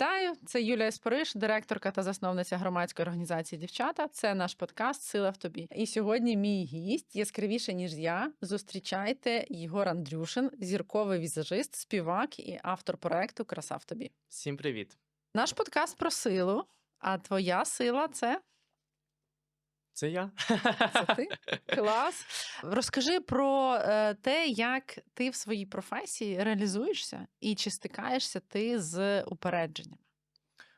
Вітаю! Це Юлія Спориш, директорка та засновниця громадської організації Дівчата. Це наш подкаст Сила в тобі. І сьогодні мій гість яскравіше ніж я. Зустрічайте Єгор Андрюшин, зірковий візажист, співак і автор проекту Краса в тобі. Всім привіт. Наш подкаст про силу. А твоя сила це, Це я. це ти? Клас. Розкажи про е, те, як ти в своїй професії реалізуєшся і чи стикаєшся ти з упередженнями.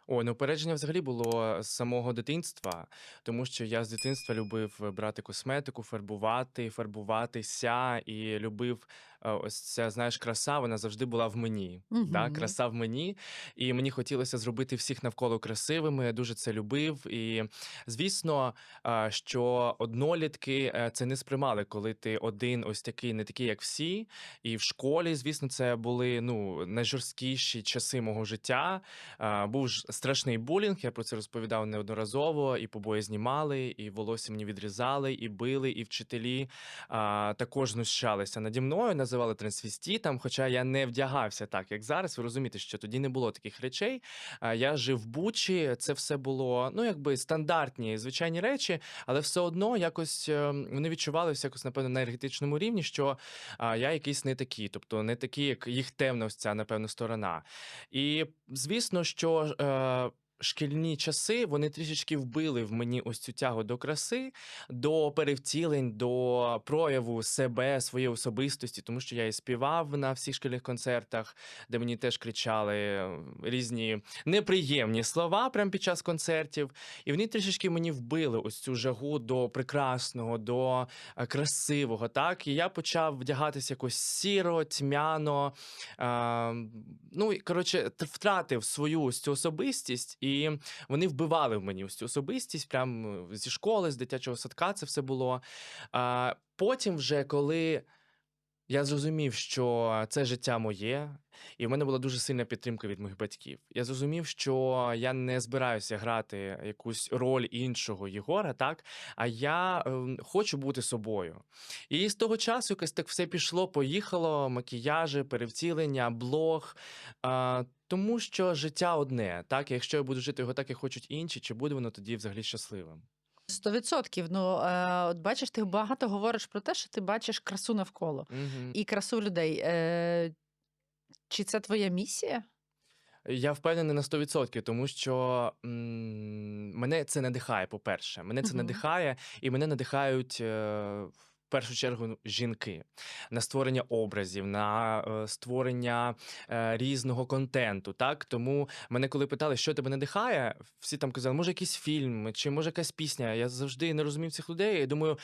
О, ну упередження взагалі було з самого дитинства, тому що я з дитинства любив брати косметику, фарбувати, фарбуватися і любив ось ця, знаєш, краса, вона завжди була в мені. Да? Мгм. Краса в мені. І мені хотілося зробити всіх навколо красивими. Я дуже це любив. І звісно, що однолітки е, це не сприймали, коли ти один ось такий, не такий, як всі. І в школі, звісно, це були ну найжорсткіші часи мого життя. Був ж страшний булінг, я про це розповідав неодноразово. І побої знімали, і волосся мені відрізали, і били, і вчителі а, також знущалися наді мною, називали трансвістітом, хоча я не вдягався так, як зараз. Ви розумієте, що тоді не було таких речей. Я жив в Бучі, це все було ну якби стандартні звичайні речі, але все одно якось е, вони відчувалися якось, напевно, на енергетичному рівні, що я якийсь не такий, тобто не такий, як їх темна ось ця, напевно, сторона. І звісно, що. Е, Шкільні часи вони трішечки вбили в мені ось цю тягу до краси, до перевтілень, до прояву себе, своєї особистості, тому що я і співав на всіх шкільних концертах, де мені теж кричали е, різні неприємні слова прямо під час концертів. І вони трішечки мені вбили ось цю жагу до прекрасного, до е, красивого. Так, і я почав вдягатися якось сіро, тьмяно. А, ну коротше, втратив свою ось цю особистість, і вони вбивали в мені ось цю особистість, прямо зі школи, з дитячого садка це все було. А, потім, вже коли. Я зрозумів, що це життя моє, і в мене була дуже сильна підтримка від моїх батьків. Я зрозумів, що я не збираюся грати якусь роль іншого Єгора, так а я ем, хочу бути собою. І з того часу якось так все пішло, поїхало, макіяжі, перевтілення, блог. Тому що життя одне, так якщо я буду жити його так, як хочуть інші, чи буде воно тоді взагалі щасливим? Сто відсотків. Ну е, от бачиш, ти багато говориш про те, що ти бачиш красу навколо Угу. і красу людей. Е, чи це твоя місія? Я впевнений на 100%, тому що м, мене це надихає, по-перше. Мене це Мгм. надихає, і мене надихають. Е, першу чергу ну, жінки на створення образів, на е, створення е, різного контенту. Так тому мене, коли питали, що тебе надихає, всі там казали, може, якийсь фільм, чи може якась пісня. Я завжди не розумів цих людей. і думаю.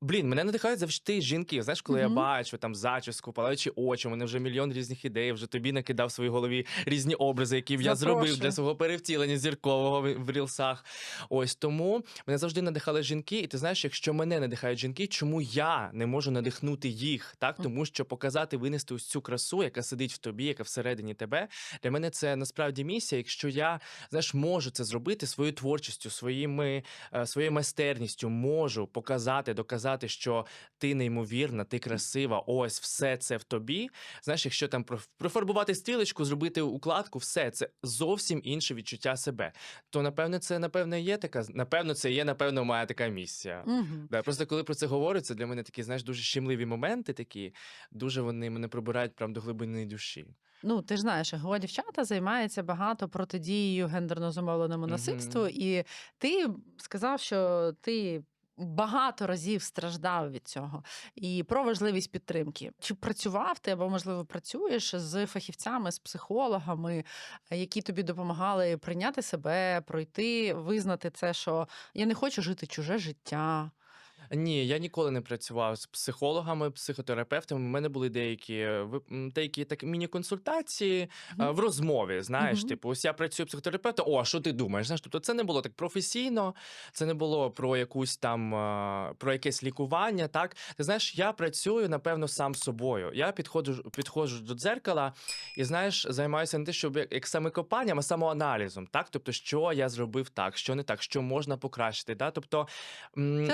Блін, мене надихають завжди жінки. Знаєш, коли Мгм. я бачу там зачіску, палаючи очі, у мене вже мільйон різних ідей, вже тобі накидав в своїй голові різні образи, які б я зробив Запрошую. для свого перевтілення зіркового в в рілсах. Ось тому мене завжди надихали жінки, і ти знаєш, якщо мене надихають жінки, чому я не можу надихнути їх? Так, Мгм. тому що показати, винести ось цю красу, яка сидить в тобі, яка всередині тебе. Для мене це насправді місія. Якщо я знаєш, можу це зробити своєю творчістю, своїми е, своєю майстерністю, можу показати, доказати, що ти неймовірна, ти красива. Ось все це в тобі. Знаєш, якщо там проф- профарбувати стрілочку, зробити укладку, все це зовсім інше відчуття себе. То напевне, це напевне є така. Напевно, це є напевно моя така місія. Угу. Да, просто коли про це говорю, це для мене такі, знаєш, дуже щемливі моменти, такі дуже вони мене пробирають прям до глибини душі. Ну, ти ж знаєш, ГО дівчата займається багато протидією гендерно зумовленому насильству, і ти сказав, що ти. Багато разів страждав від цього і про важливість підтримки. Чи працював ти або, можливо, працюєш з фахівцями, з психологами, е, які тобі допомагали прийняти себе, пройти, визнати це, що я не хочу жити чуже життя. Ні, я ніколи не працював з психологами, психотерапевтами. У мене були деякі е, деякі так міні-консультації а, в розмові. Знаєш, Мгм. типу, ось я працюю психотерапевтом. О, а що ти думаєш? Знаєш, тобто це не було так професійно, це не було про якусь там про якесь лікування. Так, ти знаєш, я працюю напевно сам собою. Я підходжу, підходжу до дзеркала і знаєш, займаюся не те, щоб як, як самокопанням, а самоаналізом. Так, тобто, що я зробив так, що не так, що можна покращити. Да? Тобто, м,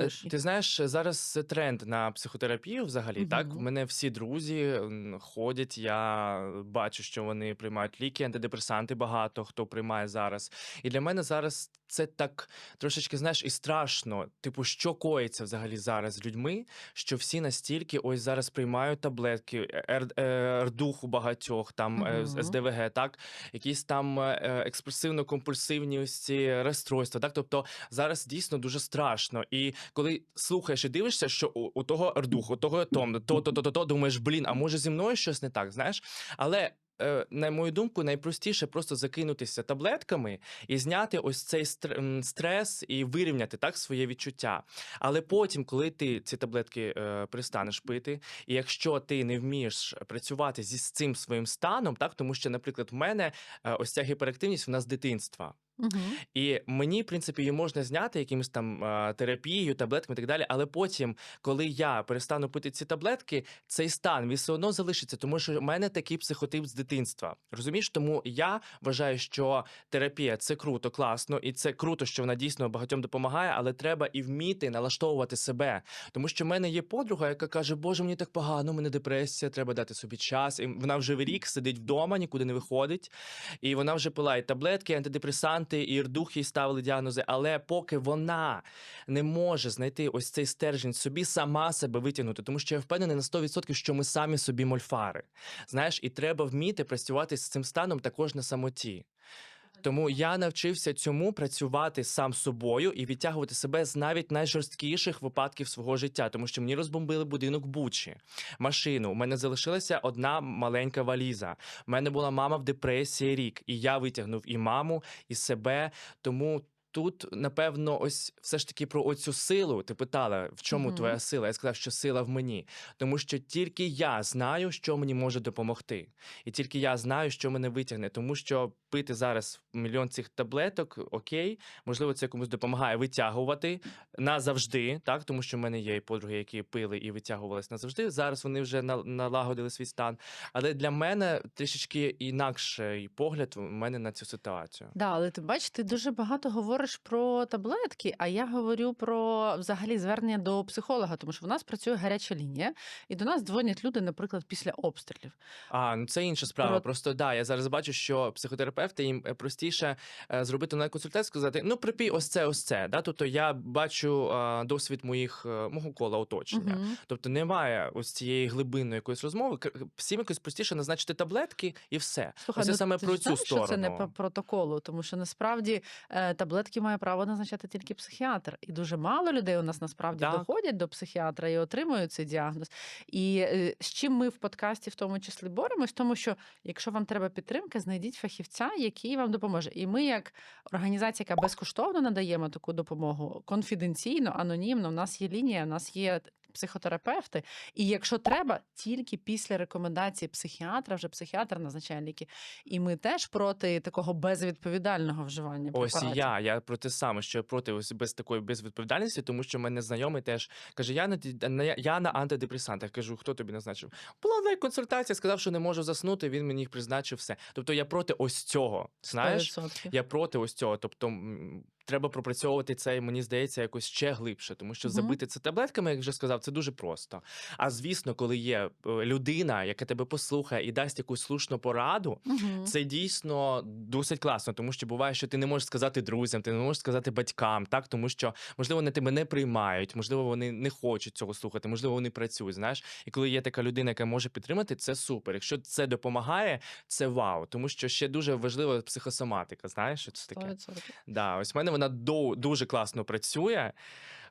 Ти рефлексуєш. ти знаєш, зараз тренд на психотерапію взагалі. Так, в мене всі друзі м, ходять. Я бачу, що вони приймають ліки, антидепресанти багато хто приймає зараз. І для мене зараз це так трошечки, знаєш, і страшно. Типу, що коїться взагалі зараз з людьми, що всі настільки ось зараз приймають таблетки, е, е, рдух у багатьох, там Мгм. СДВГ, так, якісь там експресивно-компульсивні ось ці розстройства. Так, тобто зараз дійсно дуже страшно. І коли слухаєш і дивишся, що у, у того рдух, у того том, то, то, то, то, то, думаєш, блін, а може зі мною щось не так, знаєш? Але. Е, На мою думку, найпростіше просто закинутися таблетками і зняти ось цей стр- стрес і вирівняти так своє відчуття. Але потім, коли ти ці таблетки е, перестанеш пити, і якщо ти не вмієш працювати зі цим своїм станом, так тому що, наприклад, в мене е, ось ця гіперактивність вона з дитинства. Мгм. І мені, в принципі, її можна зняти якимось там терапією, таблетками і так далі. Але потім, коли я перестану пити ці таблетки, цей стан він все одно залишиться, тому що в мене такий психотип з дитинства. Розумієш, тому я вважаю, що терапія це круто, класно, і це круто, що вона дійсно багатьом допомагає, але треба і вміти налаштовувати себе. Тому що в мене є подруга, яка каже: Боже, мені так погано, у мене депресія, треба дати собі час. І вона вже рік сидить вдома, нікуди не виходить. І вона вже пила і таблетки, антидепресанти, і рдух їй ставили діагнози. Але поки вона не може знайти ось цей стержень собі, сама себе витягнути, тому що я впевнений на 100%, що ми самі собі мольфари. Знаєш, і треба вміти працювати з цим станом також на самоті. Тому я навчився цьому працювати сам собою і відтягувати себе з навіть найжорсткіших випадків свого життя, тому що мені розбомбили будинок Бучі, машину. У мене залишилася одна маленька валіза. У мене була мама в депресії рік, і я витягнув і маму, і себе. Тому. Тут, напевно, ось все ж таки про оцю силу. Ти питала, в чому Мгм. твоя сила? Я сказав, що сила в мені, тому що тільки я знаю, що мені може допомогти, і тільки я знаю, що мене витягне. Тому що пити зараз мільйон цих таблеток, окей, можливо, це комусь допомагає витягувати назавжди, так тому що в мене є і подруги, які пили і витягувались назавжди. Зараз вони вже на- налагодили свій стан. Але для мене трішечки інакший погляд у мене на цю ситуацію. Да, але ти бачиш, ти дуже багато говориш про таблетки, а я говорю про взагалі звернення до психолога, тому що в нас працює гаряча лінія, і до нас дзвонять люди, наприклад, після обстрілів. А ну це інша справа. Про- Просто да, я зараз бачу, що психотерапевти їм е, простіше е, зробити на консультацію, сказати: ну припій ось це, ось це. Да? Тобто я бачу досвід моїх е, мого кола оточення. Мгм. Тобто немає ось цієї глибинної якоїсь розмови. Всім якось простіше назначити таблетки і все. Слухай, це ну, саме ти про цю сторону. це не по протоколу, тому що насправді е, таблетки має право назначати тільки психіатр. І дуже мало людей у нас насправді Так. доходять до психіатра і отримують цей діагноз. І е, з чим ми в подкасті в тому числі боремось, тому що якщо вам треба підтримка, знайдіть фахівця, який вам допоможе. І ми, як організація, яка безкоштовно надаємо таку допомогу, конфіденційно, анонімно. У нас є лінія, у нас є. Психотерапевти, і якщо треба, тільки після рекомендації психіатра, вже психіатр назначає ліки. І ми теж проти такого безвідповідального вживання Ось і я. Я про те саме, що я проти ось без такої безвідповідальності, тому що мене знайомий теж каже: я на я на антидепресантах. Кажу, хто тобі назначив? Була консультація, сказав, що не можу заснути. Він мені їх призначив все. Тобто я проти ось цього. Знаєш, 100%. я проти ось цього. Тобто треба пропрацьовувати це, мені здається, якось ще глибше, тому що забити це таблетками, як вже сказав, це дуже просто. А звісно, коли є е, людина, яка тебе послухає і дасть якусь слушну пораду. Мгм. Це дійсно досить класно, тому що буває, що ти не можеш сказати друзям, ти не можеш сказати батькам, так тому що можливо вони тебе не приймають, можливо, вони не хочуть цього слухати, можливо, вони працюють. Знаєш, і коли є така людина, яка може підтримати, це супер. Якщо це допомагає, це вау, тому що ще дуже важлива психосоматика. Знаєш, що це таке? 100%. Да, ось в мене вона до, дуже класно працює.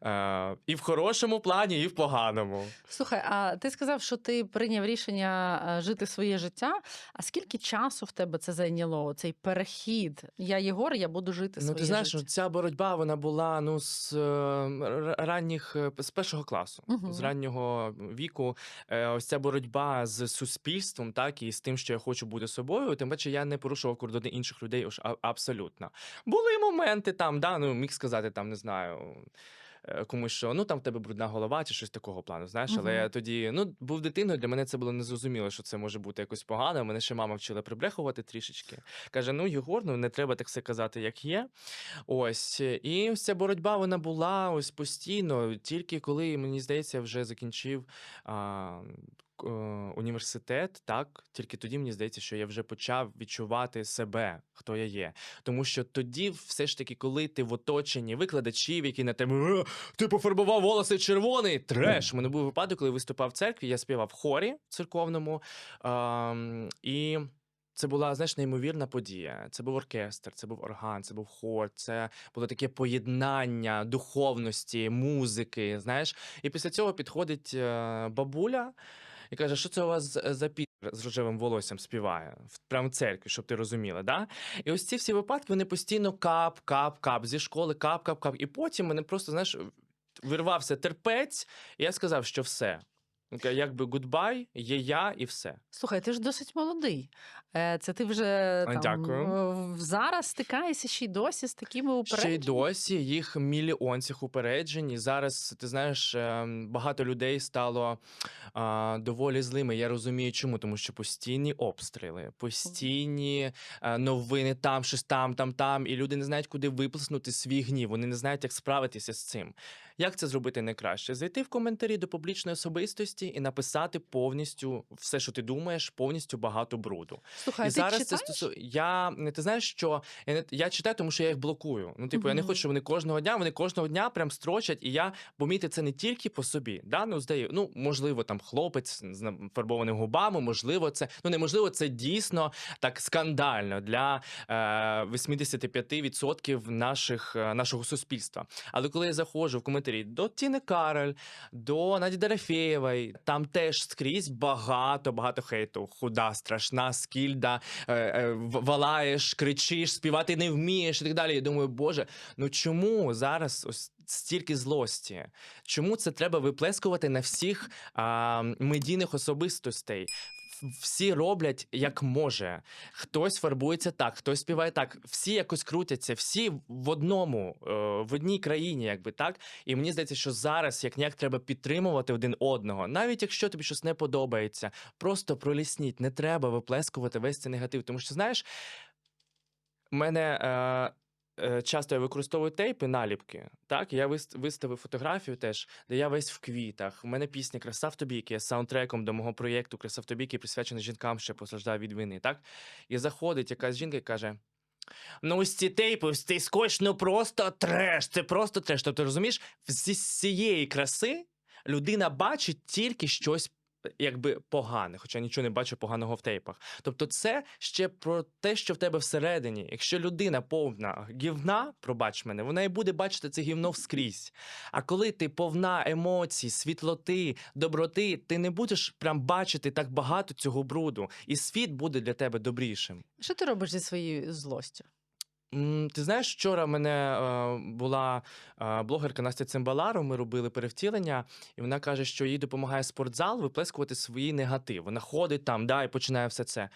Е, і в хорошому плані, і в поганому. Слухай, а ти сказав, що ти прийняв рішення е, жити своє життя. А скільки часу в тебе це зайняло? Цей перехід? Я Єгор, я буду жити Ну, ти знаєш, життя. ця боротьба вона була ну з е, ранніх е, з першого класу, Мгм. з раннього віку. Е, Ось ця боротьба з суспільством, так і з тим, що я хочу бути собою. Тим паче я не порушував кордони інших людей уж абсолютно. Були моменти там, да, ну міг сказати там, не знаю. Е, комусь, що ну там в тебе брудна голова чи щось такого плану. Знаєш, але я тоді ну був дитиною. Для мене це було незрозуміло, що це може бути якось погано. Мене ще мама вчила прибрехувати трішечки. Каже: ну Єгор, ну не треба так все казати, як є. Ось і ось ця боротьба вона була ось постійно. Тільки коли мені здається, вже закінчив. А, Університет, так тільки тоді мені здається, що я вже почав відчувати себе, хто я є. Тому що тоді, все ж таки, коли ти в оточенні викладачів, які на тебе «Е, ти пофарбував волоси червоний, треш. У мене був випадок, коли виступав в церкві, я співав в хорі церковному. ам, і це була знаєш неймовірна подія. Це був оркестр, це був орган, це був хор, це було таке поєднання духовності, музики. Знаєш, і після цього підходить е, бабуля і каже, що це у вас за пі з рожевим волоссям співає в в церкві, щоб ти розуміла. Да? І ось ці всі випадки вони постійно кап, кап, кап зі школи, кап, кап, кап. І потім мене просто знаєш вирвався терпець, і я сказав, що все. Якби гудбай, є я і все. Слухай, ти ж досить молодий. Е, Це ти вже там, дякую. е, зараз стикаєшся ще й досі з такими Ще й досі їх мільйон цих упереджень. І зараз ти знаєш, ем, багато людей стало а, доволі злими. Я розумію, чому, тому що постійні обстріли, постійні е, новини там, щось там, там, там, і люди не знають, куди виплеснути свій гнів. Вони не знають, як справитися з цим. Як це зробити найкраще? Зайти в коментарі до публічної особистості і написати повністю все, що ти думаєш, повністю багато бруду. Слухай, І ти зараз це читаєш? стосу... Я не ти знаєш, що я, не... я читаю, тому що я їх блокую. Ну, типу, я не хочу, щоб вони кожного дня, вони кожного дня прям строчать, і я помітив це не тільки по собі. Да? Ну, здаю, ну, можливо, там хлопець з нафарбованими губами, можливо, це ну неможливо, це дійсно так скандально для е, 85% наших, е, нашого суспільства. Але коли я заходжу в коментарі до Тіни Кароль, до Наді Дорофєєвої, там теж скрізь багато, багато хейту. Худа, страшна, скільда, е, е, валаєш, кричиш, співати не вмієш і так далі. Я думаю, боже, ну чому зараз ось стільки злості? Чому це треба виплескувати на всіх а, медійних особистостей? Всі роблять як може. Хтось фарбується так, хтось співає так. Всі якось крутяться, всі в одному, е, в одній країні, якби так. І мені здається, що зараз як ніяк треба підтримувати один одного, навіть якщо тобі щось не подобається, просто пролісніть. Не треба виплескувати весь цей негатив. Тому що знаєш, мене. Е, Часто я використовую тейпи, наліпки. Так, я вис- виставив фотографію теж, де я весь в квітах. У мене пісня Краса в тобі, яка є саундтреком до мого проєкту Краса в тобі, який присвячений жінкам, що постраждали від війни. Так? І заходить якась жінка і каже: Ну, ось ці тейпи, ось цей скотч, ну просто треш, це просто треш. Тобто, розумієш, зі цієї краси людина бачить тільки щось. Якби погане, хоча нічого не бачу поганого в тейпах. Тобто, це ще про те, що в тебе всередині. Якщо людина повна гівна, пробач мене, вона і буде бачити це гівно вскрізь. А коли ти повна емоцій, світлоти, доброти, ти не будеш прям бачити так багато цього бруду, і світ буде для тебе добрішим. Що ти робиш зі своєю злостю? Ти знаєш, вчора в мене е, була е, блогерка Настя Цимбалару. Ми робили перевтілення, і вона каже, що їй допомагає спортзал виплескувати свої негатив. Вона ходить там, да, і починає все це.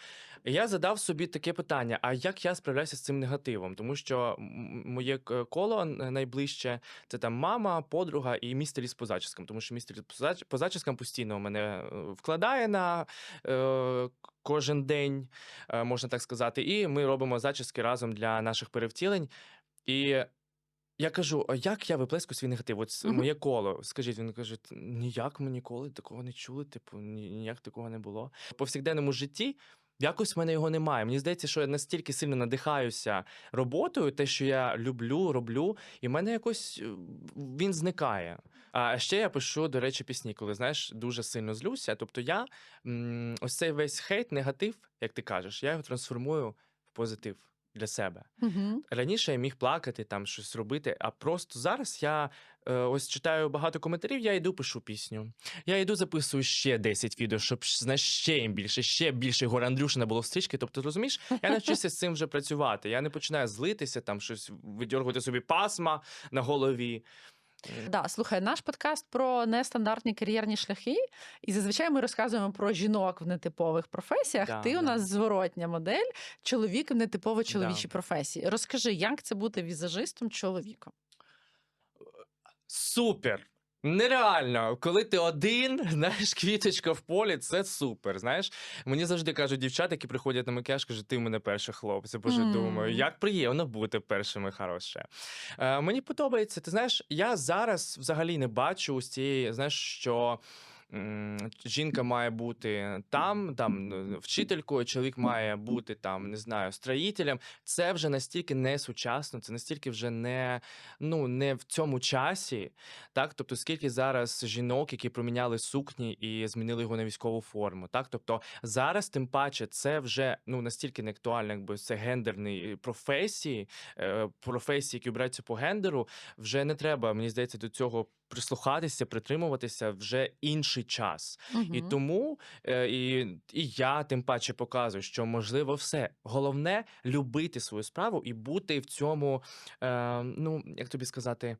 Я задав собі таке питання: а як я справляюся з цим негативом? Тому що моє коло найближче це там мама, подруга і містер із позачіском. Тому що містер із позач- позачіском постійно мене е, вкладає на е, кожен день е, можна так сказати. І ми робимо зачіски разом для наших перевтілень. І я кажу: а як я виплескую свій негатив? От моє коло. Скажіть, він каже: ніяк ми ніколи такого не чули, типу, ніяк такого не було. В повсякденному житті. Якось в мене його немає. Мені здається, що я настільки сильно надихаюся роботою, те, що я люблю, роблю, і в мене якось е, він зникає. А ще я пишу, до речі, пісні, коли знаєш, дуже сильно злюся. Тобто я ось цей весь хейт, негатив, як ти кажеш, я його трансформую в позитив для себе. Угу. Раніше я міг плакати, там щось робити, а просто зараз я е, ось читаю багато коментарів, я йду пишу пісню. Я йду записую ще 10 відео, щоб знаєш, ще їм більше, ще більше Гора Андрюшина було стрічки. Тобто, розумієш, я навчився з цим вже працювати. Я не починаю злитися, там щось видьоргувати собі пасма на голові. Да, слухай, наш подкаст про нестандартні кар'єрні шляхи, і зазвичай ми розказуємо про жінок в нетипових професіях. Да, Ти у нас зворотня модель, чоловік в нетипово чоловічій Да. професії. Розкажи, як це бути візажистом чоловіком? супер. Нереально, коли ти один, знаєш, квіточка в полі, це супер. Знаєш, мені завжди кажуть дівчата, які приходять на макіяж, кажуть, ти в мене перший хлопець. Боже, mm. думаю, як приємно бути першими хороше. Е, мені подобається. Ти знаєш, я зараз взагалі не бачу ось цієї, знаєш, що. Жінка має бути там, там е, вчителькою, чоловік має бути там, не знаю, строїтелем. Це вже настільки не сучасно, це настільки вже не, ну, не в цьому часі. Так, тобто, скільки зараз жінок, які проміняли сукні і змінили його на військову форму. Так, тобто зараз, тим паче, це вже ну настільки не актуально, якби це гендерні професії, е, професії, які обираються по гендеру. Вже не треба, мені здається, до цього прислухатися, притримуватися вже інший час. І тому е, і, і я тим паче показую, що можливо все. Головне любити свою справу і бути в цьому, е, ну як тобі сказати.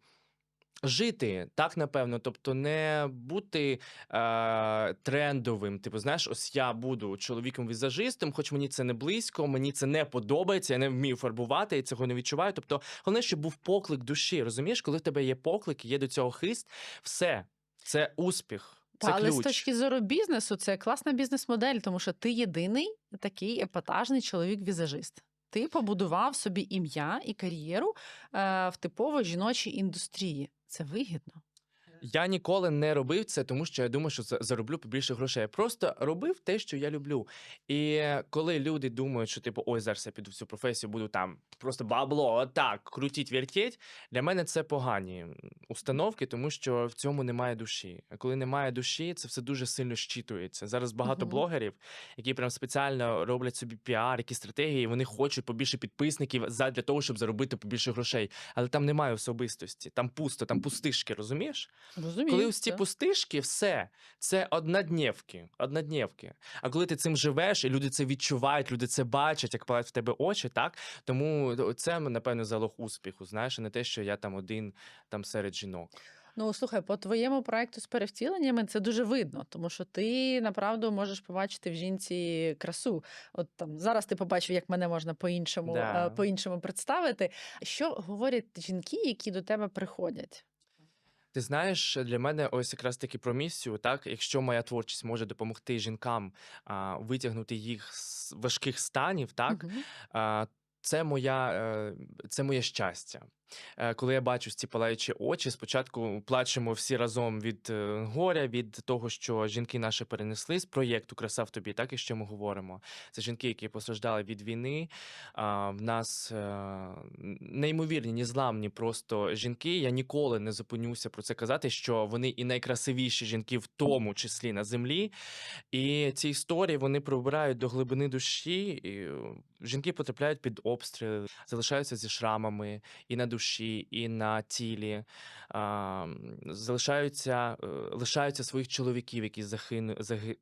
Жити так, напевно, тобто не бути е, трендовим. Типу, знаєш, ось я буду чоловіком-візажистом, хоч мені це не близько, мені це не подобається, я не вмію фарбувати, я цього не відчуваю. Тобто, головне, щоб був поклик душі. Розумієш, коли в тебе є поклик, є до цього хист, все це успіх. Та, Це але з точки зору бізнесу, це класна бізнес-модель, тому що ти єдиний такий епатажний чоловік-візажист. Ти побудував собі ім'я і кар'єру е, в типово жіночій індустрії. Це вигідно. Я ніколи не робив це, тому що я думаю, що за- зароблю побільше грошей. Я просто робив те, що я люблю. І коли люди думають, що типу, ой, зараз я піду в цю професію, буду там просто бабло, отак, крутіть, вертіть. Для мене це погані установки, тому що в цьому немає душі. А коли немає душі, це все дуже сильно щитується. Зараз багато Мгм. блогерів, які прям спеціально роблять собі піар, які стратегії, вони хочуть побільше підписників для того, щоб заробити побільше грошей. Але там немає особистості, там пусто, там пустишки, розумієш? Розумію. Коли ось ці це. пустишки, все це однодневки. однодневки. А коли ти цим живеш, і люди це відчувають, люди це бачать, як палають в тебе очі, так тому це напевно залог успіху. Знаєш, а не те, що я там один там серед жінок. Ну, слухай, по твоєму проекту з перевтіленнями це дуже видно, тому що ти направду можеш побачити в жінці красу. От там зараз ти побачив, як мене можна по-іншому, Да. е, по-іншому представити. Що говорять жінки, які до тебе приходять? Ти знаєш, для мене ось якраз таки про місію, так якщо моя творчість може допомогти жінкам а, витягнути їх з важких станів, так угу. А, Це моя, е, це моє щастя. Е, Коли я бачу ці палаючі очі, спочатку плачемо всі разом від е, горя, від того, що жінки наші перенесли з проєкту Краса в тобі, так і що ми говоримо. Це жінки, які постраждали від війни. В нас е, неймовірні, незламні просто жінки. Я ніколи не зупинюся про це казати, що вони і найкрасивіші жінки, в тому числі на землі. І ці історії вони пробирають до глибини душі. І жінки потрапляють під обстріли, залишаються зі шрамами і на душі, і на тілі. Залишаються, е, лишаються своїх чоловіків, які загину, заги...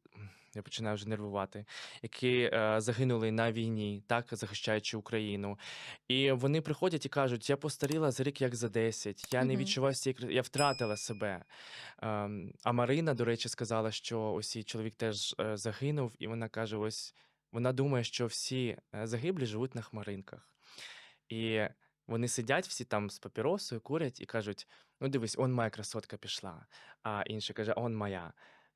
Я починаю вже нервувати, які е, загинули на війні, так захищаючи Україну. І вони приходять і кажуть: я постаріла за рік, як за 10, я не Мгм. відчуваю цієї я втратила себе. Ем, а Марина, до речі, сказала, що ось її чоловік теж е, загинув, і вона каже: ось вона думає, що всі е, загиблі живуть на хмаринках. І вони сидять всі там з папіросою, курять і кажуть: ну дивись, он моя красотка пішла. А інший каже, он моя.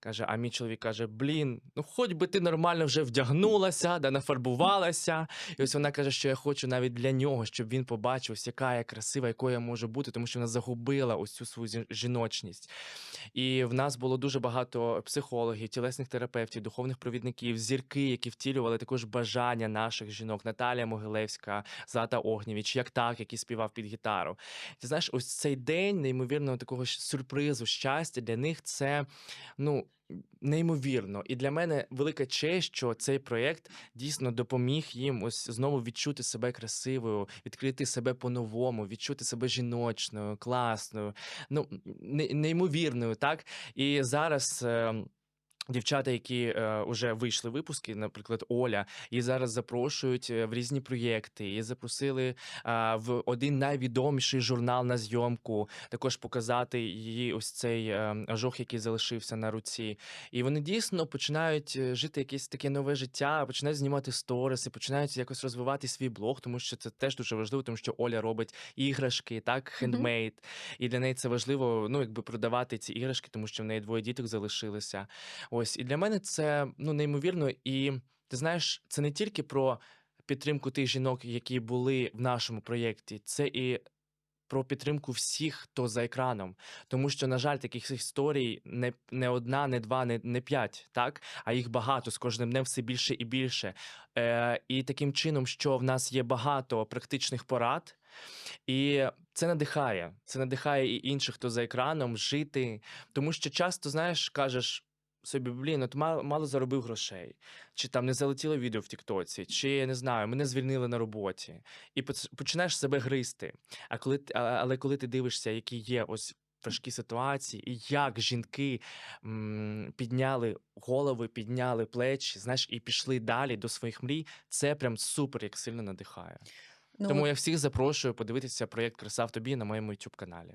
Каже, а мій чоловік каже: Блін, ну хоч би ти нормально вже вдягнулася, да нафарбувалася. І ось вона каже, що я хочу навіть для нього, щоб він побачив, ось яка я красива, якою я можу бути, тому що вона загубила ось цю свою жіночність. І в нас було дуже багато психологів, тілесних терапевтів, духовних провідників, зірки, які втілювали також бажання наших жінок. Наталія Могилевська, Злата Огнєвіч, як так, який співав під гітару. Ти знаєш, ось цей день неймовірного такого сюрпризу, щастя для них це ну. Неймовірно, і для мене велика честь, що цей проєкт дійсно допоміг їм ось знову відчути себе красивою, відкрити себе по-новому, відчути себе жіночною, класною, ну неймовірною, так і зараз. Е, Дівчата, які е, вже вийшли випуски, наприклад, Оля, її зараз запрошують е, в різні проєкти. Її запросили а, в один найвідоміший журнал на зйомку, також показати її ось цей е, ожог, який залишився на руці. І вони дійсно починають е, жити якесь таке нове життя, починають знімати сториси, починають якось розвивати свій блог, тому що це теж дуже важливо, тому що Оля робить іграшки, так, хендмейд. І для неї це важливо, ну, якби продавати ці іграшки, тому що в неї двоє діток залишилося. Ось і для мене це ну неймовірно. І ти знаєш, це не тільки про підтримку тих жінок, які були в нашому проєкті, це і про підтримку всіх, хто за екраном. Тому що, на жаль, таких історій не, не одна, не два, не, не п'ять, так а їх багато з кожним днем все більше і більше. Е, і таким чином, що в нас є багато практичних порад. І це надихає. Це надихає і інших, хто за екраном, жити. Тому що часто, знаєш, кажеш собі, блін, от мало, мало заробив грошей, чи там не залетіло відео в Тіктоці, чи я не знаю, мене звільнили на роботі, і починаєш себе гризти. А коли але коли ти дивишся, які є ось важкі ситуації, і як жінки м, підняли голови, підняли плечі, знаєш, і пішли далі до своїх мрій, це прям супер як сильно надихає. Ну, Тому я всіх запрошую подивитися проєкт Краса в тобі на моєму youtube каналі.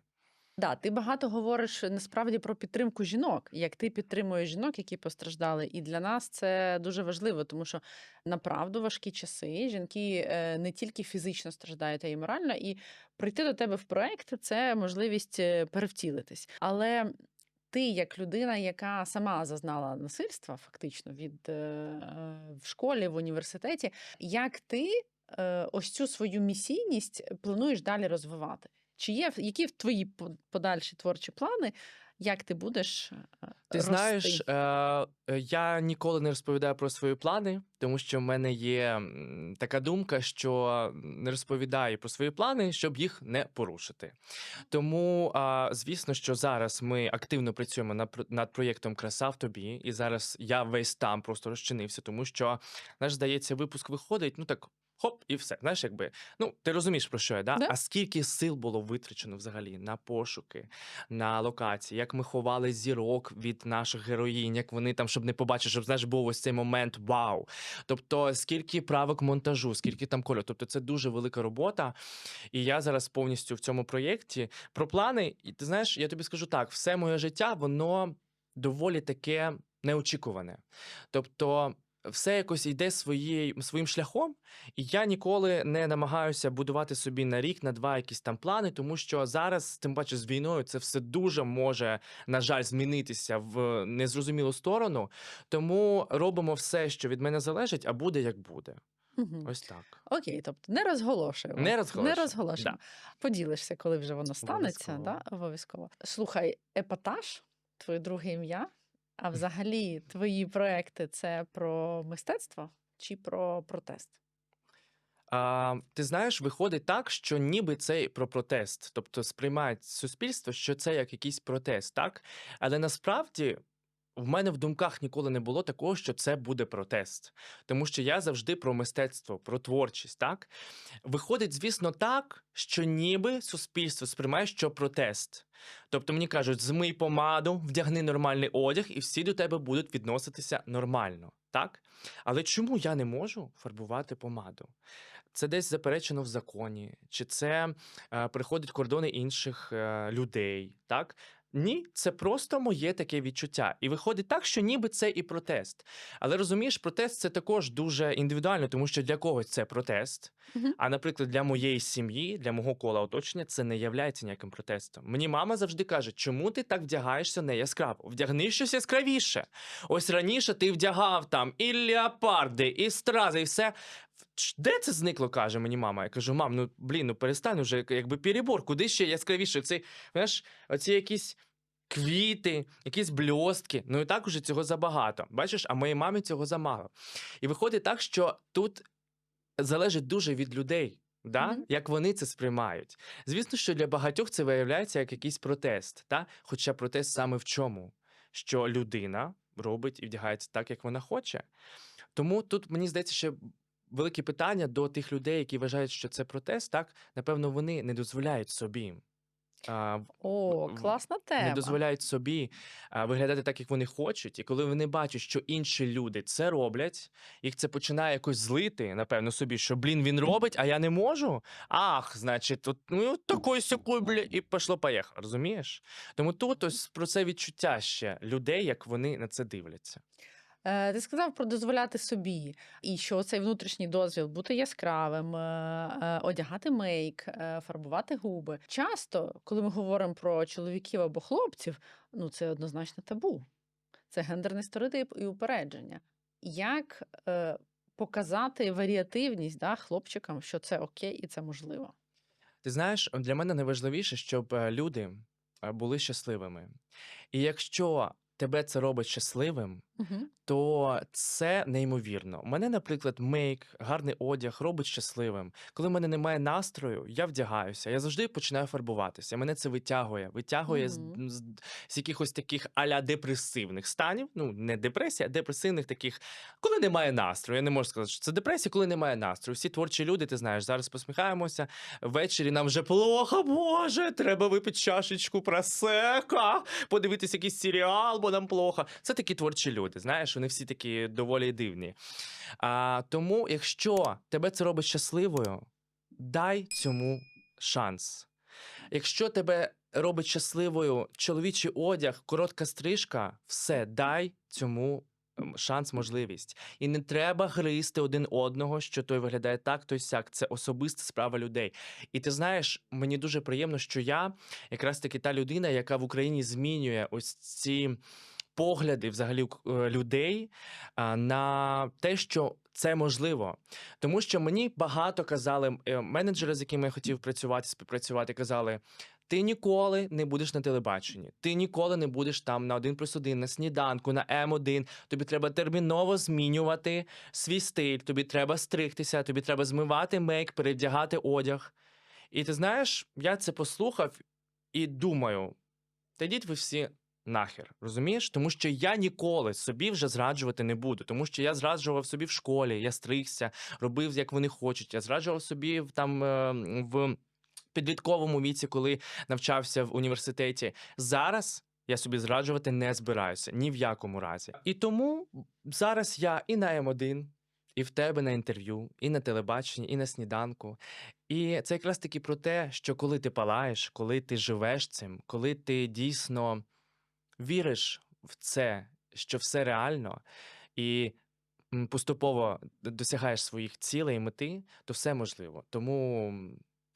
Да, ти багато говориш насправді про підтримку жінок, як ти підтримуєш жінок, які постраждали. І для нас це дуже важливо, тому що направду важкі часи жінки е, не тільки фізично страждають, а й морально. І прийти до тебе в проект це можливість е, перевтілитись. Але ти, як людина, яка сама зазнала насильства, фактично від е, е, в школі, в університеті, як ти е, ось цю свою місійність плануєш далі розвивати? Чи є які твої по- подальші творчі плани? Як ти будеш е, Ти рости? знаєш, е, е, я ніколи не розповідаю про свої плани, тому що в мене є така думка, що не розповідаю про свої плани, щоб їх не порушити. Тому, а, звісно, що зараз ми активно працюємо над, над проєктом Краса в тобі, і зараз я весь там просто розчинився, тому що, знаєш, здається, випуск виходить, ну так. Хоп, і все. Знаєш, якби ну ти розумієш про що я, да? Да. А скільки сил було витрачено взагалі на пошуки, на локації, як ми ховали зірок від наших героїнь, як вони там, щоб не побачити, щоб знаєш, був ось цей момент вау. Тобто, скільки правок монтажу, скільки там кольору. Тобто, це дуже велика робота. І я зараз повністю в цьому проєкті про плани. І ти знаєш, я тобі скажу так: все моє життя, воно доволі таке неочікуване. Тобто. Все якось йде своєю своїм шляхом, і я ніколи не намагаюся будувати собі на рік, на два якісь там плани, тому що зараз, тим паче, з війною це все дуже може, на жаль, змінитися в незрозумілу сторону. Тому робимо все, що від мене залежить, а буде як буде. Мгм. Ось так. Окей, тобто не розголошуємо. Не розголошуємо, Не розголошуємо. Поділишся, коли вже воно станеться. Обов'язково. Да? Обов'язково. Слухай, епатаж, твоє друге ім'я. А взагалі, твої проекти це про мистецтво чи про протест? А, ти знаєш, виходить так, що ніби це про протест, тобто сприймають суспільство, що це як якийсь протест, так? Але насправді. В мене в думках ніколи не було такого, що це буде протест, тому що я завжди про мистецтво, про творчість. Так виходить, звісно, так, що ніби суспільство сприймає, що протест. Тобто мені кажуть, змий помаду, вдягни нормальний одяг, і всі до тебе будуть відноситися нормально. Так? Але чому я не можу фарбувати помаду? Це десь заперечено в законі, чи це е, приходять кордони інших е, людей, так? Ні, це просто моє таке відчуття. І виходить так, що ніби це і протест. Але розумієш, протест це також дуже індивідуально, тому що для когось це протест. А, наприклад, для моєї сім'ї, для мого кола оточення, це не являється ніяким протестом. Мені мама завжди каже, чому ти так вдягаєшся не яскраво? Вдягни щось яскравіше. Ось раніше ти вдягав там і леопарди, і стрази, і все. Де це зникло, каже мені мама. Я кажу, мам, ну блін, ну перестань уже, якби перебор, куди ще яскравіше? Цей, знаєш, оці якісь квіти, якісь бльостки. Ну і так уже цього забагато. Бачиш, а моїй мамі цього замало. І виходить так, що тут залежить дуже від людей. Да? Мгм. Як вони це сприймають. Звісно, що для багатьох це виявляється як якийсь протест. Та? Хоча протест саме в чому? Що людина робить і вдягається так, як вона хоче. Тому тут мені здається, ще велике питання до тих людей, які вважають, що це протест, так напевно, вони не дозволяють собі а, О, класна тема. не дозволяють собі а, виглядати так, як вони хочуть, і коли вони бачать, що інші люди це роблять, їх це починає якось злити, напевно, собі, що блін він робить, а я не можу. Ах, значить, от, ну такой сякой, бля, і пішло поїхало, розумієш? Тому тут ось про це відчуття ще людей, як вони на це дивляться. Е, Ти сказав про дозволяти собі, і що цей внутрішній дозвіл бути яскравим, е, е, одягати мейк, фарбувати губи. Часто, коли ми говоримо про чоловіків або хлопців, ну це однозначно табу. Це гендерний стереотип і упередження. Як показати варіативність да, хлопчикам, що це окей і це можливо? Ти знаєш, для мене найважливіше, щоб люди були щасливими. І якщо тебе це робить щасливим, То це неймовірно. Мене, наприклад, мейк, гарний одяг робить щасливим. Коли в мене немає настрою, я вдягаюся. Я завжди починаю фарбуватися. Мене це витягує. Витягує з, Мгм. з, з якихось таких аля депресивних станів. Ну, не депресія, а депресивних таких, коли немає настрою. Я не можу сказати, що це депресія, коли немає настрою. Всі творчі люди, ти знаєш, зараз посміхаємося. Ввечері нам вже плохо, Боже, треба випити чашечку просека, подивитися якийсь серіал, бо нам плохо. Це такі творчі люди. Знаєш, вони всі такі доволі дивні. А, тому, якщо тебе це робить щасливою, дай цьому шанс. Якщо тебе робить щасливою чоловічий одяг, коротка стрижка, все, дай цьому ем, шанс, можливість. І не треба гризти один одного, що той виглядає так, той сяк. Це особиста справа людей. І ти знаєш, мені дуже приємно, що я якраз таки та людина, яка в Україні змінює ось ці погляди взагалі е, людей на те, що це можливо. Тому що мені багато казали е, менеджери, з якими я хотів працювати, співпрацювати, казали. Ти ніколи не будеш на телебаченні, ти ніколи не будеш там на 1 плюс 1, на сніданку, на М1. Тобі треба терміново змінювати свій стиль, тобі треба стригтися, тобі треба змивати мейк, перевдягати одяг. І ти знаєш, я це послухав і думаю: та йдіть ви всі нахер, розумієш? Тому що я ніколи собі вже зраджувати не буду, тому що я зраджував собі в школі, я стригся, робив, як вони хочуть. Я зраджував собі там е, в підлітковому віці, коли навчався в університеті. Зараз. Я собі зраджувати не збираюся ні в якому разі. І тому зараз я і на М1, і в тебе на інтерв'ю, і на телебаченні, і на сніданку. І це якраз таки про те, що коли ти палаєш, коли ти живеш цим, коли ти дійсно віриш в це, що все реально, і поступово досягаєш своїх цілей і мети, то все можливо. Тому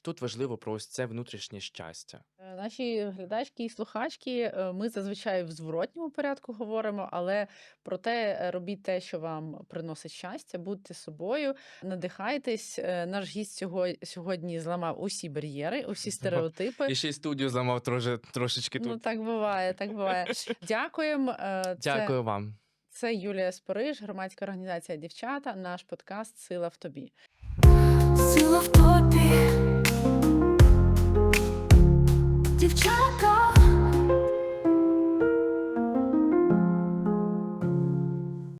тут важливо про ось це внутрішнє щастя. Е, Наші глядачки і слухачки, е, ми зазвичай в зворотньому порядку говоримо, але проте е, робіть те, що вам приносить щастя, будьте собою, надихайтесь. Наш гість цього сьогодні зламав усі бар'єри, усі стереотипи. І ще й студію зламав трошки, трошечки Ну тут. так буває, так буває. Дякуємо. е, Це, Дякую вам. це Юлія Спориш, громадська організація Дівчата. Наш подкаст Сила в тобі. Сила в тобі. Дівчата